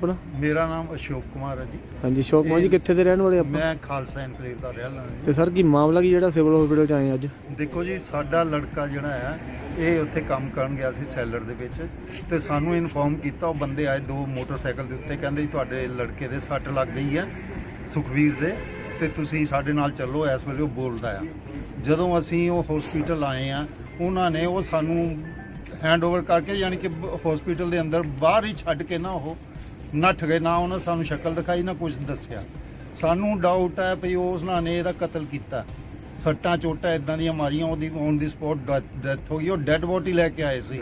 ਆਪਣਾ? ਮੇਰਾ ਨਾਮ ਅਸ਼ੋਕ ਕੁਮਾਰ ਹੈ ਜੀ। ਹਾਂਜੀ ਸ਼ੋਕ ਮਾਂ ਜੀ ਕਿੱਥੇ ਦੇ ਰਹਿਣ ਵਾਲੇ ਆਪਾਂ? ਮੈਂ ਖਾਲਸਾ ਇਨਕਲੇਵ ਦਾ ਰਹਿਣ ਵਾਲਾ ਤੇ ਸਰ ਕੀ ਮਾਮਲਾ ਕੀ ਜਿਹੜਾ ਸਿਵਲ ਹਸਪੀਟਲ ਚ ਆਏ ਅੱਜ? ਜੀ ਦੇਖੋ ਜੀ ਸਾਡਾ ਲੜਕਾ ਜਿਹੜਾ ਹੈ ਇਹ ਉੱਥੇ ਕੰਮ ਕਰਨ ਗਿਆ ਸੀ ਸੈਲਰ ਦੇ ਵਿੱਚ ਤੇ ਸਾਨੂੰ ਇਨਫੋਰਮ ਕੀਤਾ ਉਹ ਬੰਦੇ ਆਏ ਦੋ ਮੋਟਰਸਾਈਕਲ ਦੇ ਉੱਤੇ ਕਹਿੰਦੇ ਜੀ ਤੁਹਾਡੇ ਲੜਕੇ ਦੇ ਸੱਟ ਲੱਗ ਗਈ ਹੈ ਸੁਖਵੀਰ ਦੇ ਤੇ ਤੁਸੀਂ ਸਾਡੇ ਨਾਲ ਚੱਲੋ ਇਸ ਵੇਲੇ ਉਹ ਬੋਲਦਾ ਆ। ਜਦੋਂ ਅਸੀਂ ਉਹ ਹਸਪੀਟਲ ਆਏ ਆ ਉਹਨਾਂ ਨੇ ਉਹ ਸਾਨੂੰ ਹੈਂਡਓਵਰ ਕਰਕੇ ਯਾਨੀ ਕਿ ਹਸਪੀਟਲ ਦੇ ਅੰਦਰ ਬਾਹਰ ਹੀ ਛੱਡ ਕੇ ਨਾ ਉਹ ਨੱਠ ਗਏ ਨਾ ਉਹਨਾਂ ਸਾਨੂੰ ਸ਼ਕਲ ਦਿਖਾਈ ਨਾ ਕੁਝ ਦੱਸਿਆ। ਸਾਨੂੰ ਡਾਊਟ ਹੈ ਵੀ ਉਹਨਾਂ ਨੇ ਇਹਦਾ ਕਤਲ ਕੀਤਾ। ਸੱਟਾਂ ਚੋਟਾਂ ਇਦਾਂ ਦੀਆਂ ਮਾਰੀਆਂ ਉਹਦੀ ਔਨ ਦੀ ਸਪੌਟ ਡੈਥ ਹੋ ਗਈ। ਉਹ ਡੈੱਡ ਬੋਡੀ ਲੈ ਕੇ ਆਏ ਸੀ।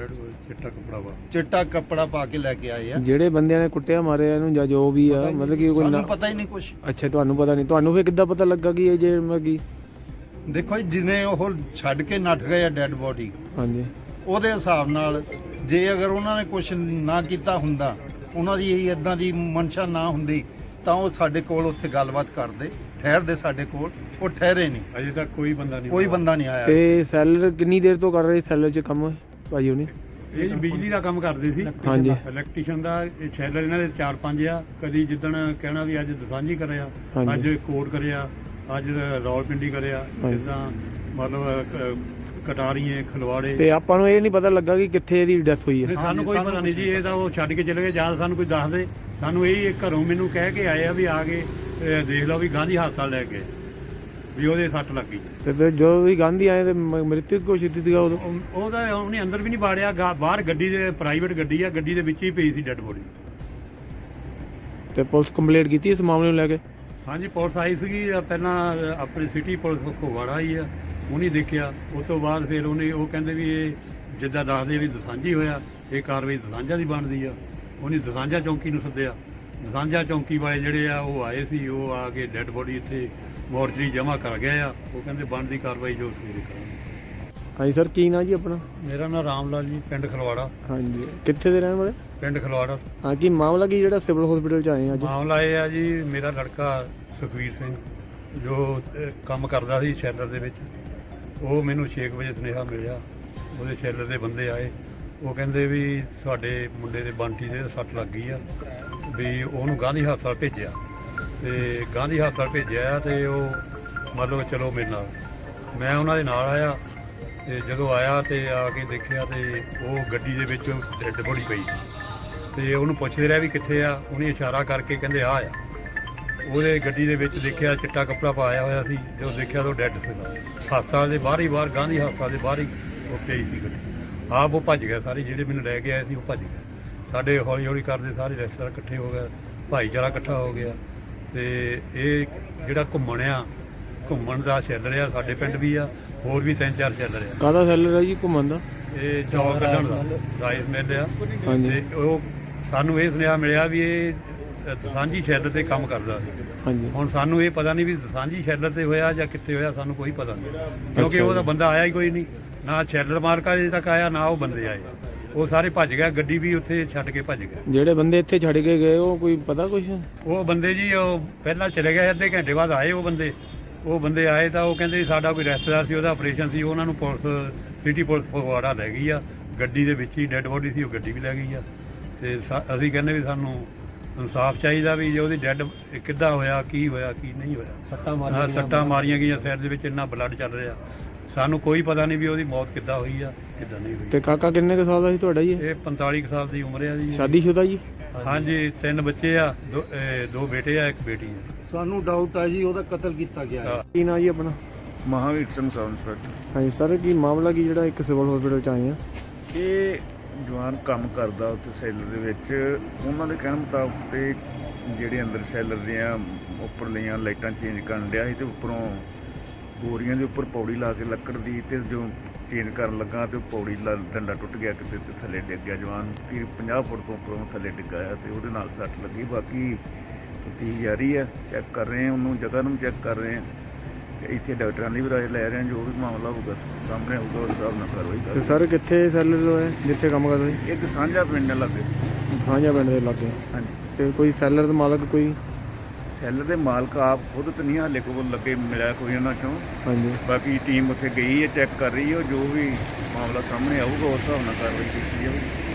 ਚਿੱਟਾ ਕਪੜਾ ਵਾ ਚਿੱਟਾ ਕੱਪੜਾ ਪਾ ਕੇ ਲੈ ਕੇ ਆਏ ਆ। ਜਿਹੜੇ ਬੰਦਿਆਂ ਨੇ ਕੁੱਟਿਆ ਮਾਰਿਆ ਇਹਨੂੰ ਜਾਂ ਜੋ ਵੀ ਆ ਮਤਲਬ ਕਿ ਕੋਈ ਸਾਨੂੰ ਨਾ- ਪਤਾ ਹੀ ਨਹੀਂ ਕੁਝ ਅੱਛਾ ਤੁਹਾਨੂੰ ਪਤਾ ਨਹੀਂ। ਤੁਹਾਨੂੰ ਫੇਰ ਕਿੱਦਾਂ ਪਤਾ ਲੱਗਾ ਕਿ ਇਹ ਜੇ ਮੈਂ ਕੀ ਦੇਖੋ ਜੀ ਜਿਵੇਂ ਉਹ ਛੱਡ ਕੇ ਨੱਠ ਗਏ ਆ ਡੈੱਡ ਬੋਡੀ ਹਾਂਜੀ। ਉਹਦੇ ਹਿਸਾਬ ਨਾਲ ਜੇ ਅਗਰ ਉਹਨਾਂ ਨੇ ਕੁਝ ਨਾ ਕੀਤਾ ਹੁੰਦਾ ਉਹਨਾਂ ਦੀ ਇਹ ਇਦਾਂ ਦੀ ਮਨਸ਼ਾ ਨਾ ਹੁੰਦੀ ਤਾਂ ਉਹ ਸਾਡੇ ਕੋਲ ਉੱਥੇ ਗੱਲਬਾਤ ਕਰਦੇ ਠਹਿਰਦੇ ਸਾਡੇ ਕੋਲ ਉਹ ਠਹਿਰੇ ਨਹੀਂ ਅਜੇ ਤੱਕ ਕੋਈ ਬੰਦਾ ਨਹੀਂ ਕੋਈ ਬੰਦਾ ਨਹੀਂ ਆਇਆ ਤੇ ਸੈਲਰ ਕਿੰਨੀ ਦੇਰ ਤੋਂ ਕਰ ਰਹੇ ਸੈਲਰ ਚ ਕੰਮ ਭਾਜੀ ਉਹਨੇ ਇਹ ਜੀ ਬਿਜਲੀ ਦਾ ਕੰਮ ਕਰਦੇ ਸੀ ਹਾਂਜੀ। ਇਲੈਕਟ੍ਰੀਸ਼ੀਅਨ ਦਾ ਇਹ ਸ਼ੈਲਰ ਇਹਨਾਂ ਦੇ 4-5 ਆ ਕਦੀ ਜਿੱਦਣ ਕਹਿਣਾ ਵੀ ਅੱਜ ਦਸਾਂਝੀ ਕਰਿਆ। ਅੱਜ ਕੋਟ ਕਰਿਆ ਅੱਜ ਰੌਲਪਿੰਡੀ ਕਰਿਆ ਹਾਂਜੀ। ਜਿੱਦਾਂ ਮਤਲਬ ਕ- ਕਟਾਰੀਏ ਖਲਵਾੜੇ। ਤੇ ਆਪਾਂ ਨੂੰ ਇਹ ਨਹੀਂ ਪਤਾ ਲੱਗਾ ਕਿ ਕਿੱਥੇ ਇਹਦੀ ਡੈਥ ਹੋਈ ਹੈ। ਨਹੀਂ, ਸਾਨੂੰ ਕੋਈ ਪਤਾ ਨਹੀਂ ਜੀ ਇਹ ਤਾਂ ਉਹ ਛੱਡ ਕੇ ਚਲੇ ਗਏ ਜਾਂ ਸਾਨੂੰ ਕੋਈ ਦੱਸ ਦੇ ਸਾਨੂੰ ਇਹ ਘਰੋਂ ਮੈਨੂੰ ਕਹਿ ਕੇ ਆਏ ਆ ਵੀ ਆ ਕੇ ਦੇਖ ਲਓ ਵੀ ਗਾਂਧੀ ਹਸਪਤਾਲ ਲੈ ਕੇ ਵੀ ਉਹਦੇ ਸੱਟ ਲੱਗੀ ਤੇ ਜਦੋਂ ਵੀ ਗਾਂਧੀ ਆਏ ਤੇ ਮ- ਮ੍ਰਿਤਕ ਘੋਸ਼ਿਤ ਸੀਗਾ ਉਦੋਂ? ਉਹ- ਉਹਦਾ ਉਹਨੇ ਅੰਦਰ ਵੀ ਨਹੀਂ ਬਾੜਿਆ ਗਾ- ਬਾਹਰ ਗੱਡੀ ਦੇ ਪ੍ਰਾਈਵੇਟ ਗੱਡੀ ਆ ਗੱਡੀ ਦੇ ਵਿੱਚ ਹੀ ਪਈ ਸੀ ਡੈੱਡ ਬੋਡੀ ਤੇ ਪੁਲਿਸ ਕੰਪਲੇਂਟ ਕੀਤੀ ਇਸ ਮਾਮਲੇ ਨੂੰ ਲੈ ਕੇ? ਹਾਂਜੀ ਪੁਲਿਸ ਆਈ ਸੀਗੀ ਪਹਿਲਾਂ ਆਪਣੀ ਸਿਟੀ ਪੁਲਿਸ ਫਗਵਾੜਾ ਆਈ ਆ। ਉਹਨੇ ਦੇਖਿਆ ਉਸ ਤੋਂ ਬਾਅਦ ਫਿਰ ਉਹਨੇ ਉਹ ਕਹਿੰਦੇ ਵੀ ਇਹ ਜਿੱਦਾਂ ਦੱਸਦੇ ਵੀ ਦਸਾਂਝੀ ਹੋਇਆ ਇਹ ਕਾਰਵਾਈ ਦਸਾਂਝਾ ਦੀ ਬਣਦੀ ਆ। ਉਹਨੇ ਦਸਾਂਝਾ ਚੌਂਕੀ ਨੂੰ ਸੱਦਿਆ। ਦਸਾਂਝਾ ਚੌਂਕੀ ਵਾਲੇ ਜਿਹੜੇ ਆ ਉਹ ਆਏ ਸੀ ਉਹ ਆ ਕੇ ਡੈੱਡ ਬੋਡੀ ਇੱਥੇ ਮੋਰਚਰੀ ਜਮ੍ਹਾਂ ਕਰ ਗਏ ਆ। ਉਹ ਕਹਿੰਦੇ ਬਣਦੀ ਕਾਰਵਾਈ ਜੋ ਸਵੇਰੇ ਕਰਾਂਗੇ। ਹਾਂਜੀ ਸਰ ਕੀ ਨਾਂ ਜੀ ਆਪਣਾ? ਮੇਰਾ ਨਾਮ ਰਾਮ ਲਾਲ ਜੀ ਪਿੰਡ ਖਲਵਾੜਾ। ਹਾਂਜੀ ਕਿੱਥੇ ਦੇ ਰਹਿਣ ਵਾਲੇ? ਪਿੰਡ ਖਲਵਾੜਾ। ਹਾਂ ਕੀ ਮਾਮਲਾ ਕੀ ਜਿਹੜਾ ਸਿਵਲ ਹਸਪੀਟਲ ਚ ਆਏ ਅੱਜ? ਮਾਮਲਾ ਇਹ ਆ ਜੀ ਮੇਰਾ ਲੜਕਾ ਸੁਖਵੀਰ ਸਿੰਘ ਜੋ ਕੰਮ ਕਰਦਾ ਸੀ ਸ਼ੈਲਰ ਦੇ ਵਿੱਚ। ਉਹ ਮੈਨੂੰ 6 ਵਜੇ ਸੁਨੇਹਾ ਮਿਲਿਆ, ਉਹਦੇ ਸ਼ੈਲਰ ਦੇ ਬੰਦੇ ਆਏ। ਉਹ ਕਹਿੰਦੇ ਵੀ ਤੁਹਾਡੇ ਮੁੰਡੇ ਦੇ ਬੰਟੀ ਦੇ ਸੱਟ ਲੱਗ ਗਈ ਆ, ਵੀ ਉਹਨੂੰ ਗਾਂਧੀ ਹਸਪਤਾਲ ਭੇਜਿਆ। ਤੇ ਗਾਂਧੀ ਹਸਪਤਾਲ ਭੇਜਿਆ ਆ ਤੇ ਉਹ ਲਓ ਚਲੋ ਮੇਰੇ ਨਾਲ। ਮੈਂ ਉਹਨਾਂ ਦੇ ਨਾਲ ਆਇਆ ਤੇ ਜਦੋਂ ਆਇਆ ਤੇ ਆ ਕੇ ਦੇਖਿਆ ਤੇ ਉਹ ਗੱਡੀ ਦੇ ਵਿੱਚ ਡੈੱਡ ਬੋਡੀ ਪਈ। ਤੇ ਉਹਨੂੰ ਪੁੱਛਦੇ ਰਿਹਾ ਵੀ ਕਿੱਥੇ ਆ, ਉਹਨੇ ਇਸ਼ਾਰਾ ਕਰਕੇ ਕਹਿੰਦੇ ਆ ਆ ਉਹਦੇ ਗੱਡੀ ਦੇ ਵਿੱਚ ਦੇਖਿਆ ਚਿੱਟਾ ਕੱਪੜਾ ਪਾਇਆ ਹੋਇਆ ਸੀ ਜਦੋਂ ਦੇਖਿਆ ਤਾਂ ਉਹ ਡੈੱਡ ਸੀਗਾ ਹਸਪਤਾਲ ਦੇ ਬਾਹਰ ਹੀ ਬਾਹਰ ਗਾਂਧੀ ਹਸਪਤਾਲ ਦੇ ਬਾਹਰ ਹੀ ਉਹ ਪਈ ਸੀ ਗੱਡੀ। ਆਪ ਉਹ ਭੱਜ ਗਿਆ ਸਾਰੇ ਜਿਹੜੇ ਮੈਨੂੰ ਲੈ ਕੇ ਆਏ ਸੀ ਉਹ ਭੱਜ ਗਏ। ਸਾਡੇ ਹੌਲੀ ਹੌਲੀ ਕਰਦੇ ਸਾਰੇ ਰਿਸ਼ਤੇਦਾਰ ਇਕੱਠੇ ਹੋ ਗਏ ਭਾਈਚਾਰਾ ਇਕੱਠਾ ਹੋ ਗਿਆ ਤੇ ਇਹ ਜਿਹੜਾ ਘੁੰਮਣ ਆ ਘੁੰਮਣ ਦਾ ਚੱਲ ਰਿਹਾ ਸਾਡੇ ਪਿੰਡ ਵੀ ਆ ਹੋਰ ਵੀ ਤਿੰਨ ਚਾਰ ਚੱਲ ਰਿਹਾ ਕਾਹਦਾ ਸੈਲਰ ਹੈ ਜੀ ਘੁੰਮਣ ਦਾ? ਇਹ ਚੌਲ ਕੱਢਣ ਦਾ ਰਾਈਸ ਮਿਲ ਆ। ਹਾਂਜੀ। ਤੇ ਉਹ ਸਾਨੂੰ ਇਹ ਸੁਨੇਹਾ ਮਿਲਿਆ ਵੀ ਇਹ ਅ, ਦਸਾਂਝੀ ਸ਼ੈਲਰ ਤੇ ਕੰਮ ਕਰਦਾ ਸੀ। ਹਾਂਜੀ। ਹੁਣ ਸਾਨੂੰ ਇਹ ਪਤਾ ਨਹੀਂ ਵੀ ਦਸਾਂਝੀ ਸ਼ੈਲਰ ਤੇ ਹੋਇਆ ਜਾਂ ਕਿੱਥੇ ਹੋਇਆ ਸਾਨੂੰ ਕੋਈ ਪਤਾ ਨਹੀਂ। ਕਿਉਂਕਿ ਉਹਦਾ ਜੀ। ਬੰਦਾ ਆਇਆ ਹੀ ਕੋਈ ਨਹੀਂ। ਨਾ ਸ਼ੈਲਰ ਮਾਰਕਾ ਅਜੇ ਤੱਕ ਆਇਆ ਨਾ ਉਹ ਬੰਦੇ ਆਏ। ਉਹ ਸਾਰੇ ਭੱਜ ਗਿਆ ਗੱਡੀ ਵੀ ਉੱਥੇ ਛੱਡ ਕੇ ਭੱਜ ਗਿਆ। ਜਿਹੜੇ ਬੰਦੇ ਇੱਥੇ ਛੱਡ ਕੇ ਗਏ ਉਹ ਕੋਈ ਪਤਾ ਕੁਛ? ਉਹ ਬੰਦੇ ਜੀ ਉਹ ਪਹਿਲਾਂ ਚਲੇ ਗਏ ਅੱਧੇ ਘੰਟੇ ਬਾਅਦ ਆਏ ਉਹ ਬੰਦੇ। ਉਹ ਬੰਦੇ ਆਏ ਤਾਂ ਉਹ ਕਹਿੰਦੇ ਸਾਡਾ ਕੋਈ ਰਿਸ਼ਤੇਦਾਰ ਸੀ ਉਹਦਾ ਆਪਰੇਸ਼ਨ ਸੀ ਉਹਨਾਂ ਨੂੰ ਪੁਲਿਸ ਸਿਟੀ ਪੁਲਿਸ ਫਗਵਾੜਾ ਲੈ ਗਈ ਆ। ਗੱਡੀ ਦੇ ਵਿੱਚ ਹੀ ਡੈੱਡ ਬੋਡੀ ਸੀ ਉਹ ਗੱਡੀ ਵੀ ਲੈ ਗਈ ਆ। ਤੇ ਅਸੀਂ ਕਹਿੰਦੇ ਵੀ ਸਾਨੂੰ ਇਨਸਾਫ ਚਾਹੀਦਾ ਵੀ ਜੇ ਉਹਦੀ ਡੈੱਡ ਕਿੱਦਾਂ ਹੋਇਆ ਕੀ ਹੋਇਆ ਕੀ ਨਹੀਂ ਹੋਇਆ। ਸੱਟਾਂ ਹਾਂ, ਸੱਟਾਂ ਮਾਰੀਆਂ ਗਈਆਂ ਸਿਰ ਦੇ ਵਿੱਚ ਇੰਨਾ ਬਲੱਡ ਚੱਲ ਰਿਹਾ। ਸਾਨੂੰ ਕੋਈ ਪਤਾ ਨਹੀਂ ਵੀ ਉਹਦੀ ਮੌਤ ਕਿੱਦਾਂ ਹੋਈ ਆ ਕਿੱਦਾਂ ਨਹੀਂ ਹੋਈ। ਤੇ ਕਾਕਾ ਕਿੰਨੇ ਕੁ ਸਾਲ ਦਾ ਸੀ ਤੁਹਾਡਾ ਜੀ ਇਹ? ਇਹ 45 ਕੁ ਸਾਲ ਦੀ ਉਮਰ ਆ ਜੀ। ਸ਼ਾਦੀशुदा ਜੀ? ਹਾਂਜੀ ਤਿੰਨ ਬੱਚੇ ਆ ਦੋ ਇਹ ਦੋ ਬੇਟੇ ਆ ਇੱਕ ਬੇਟੀ ਆ। ਸਾਨੂੰ ਡਾਊਟ ਹੈ ਜੀ ਉਹਦਾ ਕਤਲ ਕੀਤਾ ਗਿਆ ਹੈ। ਕੀ ਨਾਂ ਜੀ ਆਪਣਾ? ਮਹਾਵੀਰ ਸਿੰਘ ਸਬ ਇੰਸਪੈਕਟਰ ਹਾਂਜੀ ਸਰ ਕੀ ਮਾਮਲਾ ਕੀ ਜਿਹੜਾ ਇੱਕ ਸਿਵਲ ਹਸਪੀਟਲ ਚ ਆਏ ਆ? ਇਹ ਜਵਾਨ ਕੰਮ ਕਰਦਾ ਉੱਥੇ ਸੈਲਰ ਦੇ ਵਿੱਚ, ਉਹਨਾਂ ਦੇ ਕਹਿਣ ਮੁਤਾਬਕ ਤੇ ਜਿਹੜੇ ਅੰਦਰ ਸੈਲਰ ਦੀਆਂ ਉੱਪਰ ਲਈਆਂ ਲਾਈਟਾਂ ਚੇਂਜ ਕਰਨ ਡਿਆ ਸੀ ਤੇ ਉੱਪਰੋਂ ਬੋਰੀਆਂ ਦੇ ਉੱਪਰ ਪੌੜੀ ਲਾ ਕੇ ਲੱਕੜ ਦੀ ਤੇ ਜੋ ਚੇਂਜ ਕਰਨ ਲੱਗਾ ਤੇ ਪੌੜੀ ਲਾ ਡੰਡਾ ਟੁੱਟ ਗਿਆ ਕਿਤੇ ਤੇ ਥੱਲੇ ਡਿੱਗ ਗਿਆ। ਜਵਾਨ ਫਿਰ 50 ਫੁੱਟ ਤੋਂ ਉੱਪਰੋਂ ਥੱਲੇ ਡਿੱਗਾ ਆ ਤੇ ਉਹਦੇ ਨਾਲ ਸੱਟ ਲੱਗੀ। ਬਾਕੀ ਤੀ ਜਾਰੀ ਆ ਚੈੱਕ ਕਰ ਰਹੇ ਆ, ਉਹਨੂੰ ਜਗ੍ਹਾ ਨੂੰ ਚੈੱਕ ਕਰ ਰਹੇ ਆ। ਇੱਥੇ ਡਾਕਟਰਾਂ ਦੀ ਵੀ ਰਾਏ ਲੈ ਰਹੇ ਜੋ ਵੀ ਮਾਮਲਾ ਹੋਊਗਾ ਸਾਹਮਣੇ ਆਊਗਾ ਉਸ ਹਿਸਾਬ ਨਾਲ ਕਾਰਵਾਈ ਤੇ ਕਰਾਂਗੇ ਸਰ ਕਿੱਥੇ ਸੈਲਰ ਹੋਇਆ ਜਿੱਥੇ ਕੰਮ ਕਰਦਾ ਸੀ? ਇੱਕ ਸਾਂਝਾ ਪਿੰਡ ਲੱਗੇ। ਸਾਂਝਾ ਪਿੰਡ ਦੇ ਲਾਗੇ। ਹਾਂਜੀ। ਤੇ ਕੋਈ ਸੈਲਰ ਦਾ ਮਾਲਕ ਕੋਈ? ਸੈੱਲ ਦੇ ਮਾਲਕ ਆਪ ਖੁਦ ਤਾਂ ਨਹੀਂ ਹਾਲੇ ਕੋਲ ਲੱਗੇ ਮਿਲਿਆ ਕੋਈ ਉਹਨਾਂ ਚੋਂ। ਹਾਂਜੀ। ਬਾਕੀ ਟੀਮ ਉੱਥੇ ਗਈ ਹੈ ਚੈੱਕ ਕਰ ਰਹੀ ਹੈ ਜੋ ਵੀ ਮਾਮਲਾ ਸਾਹਮਣੇ ਆਊਗਾ ਉਸ ਹਿਸਾਬ ਨਾਲ ਕਾਰਵਾਈ ਕੀਤੀ ਜਾਊਗੀ।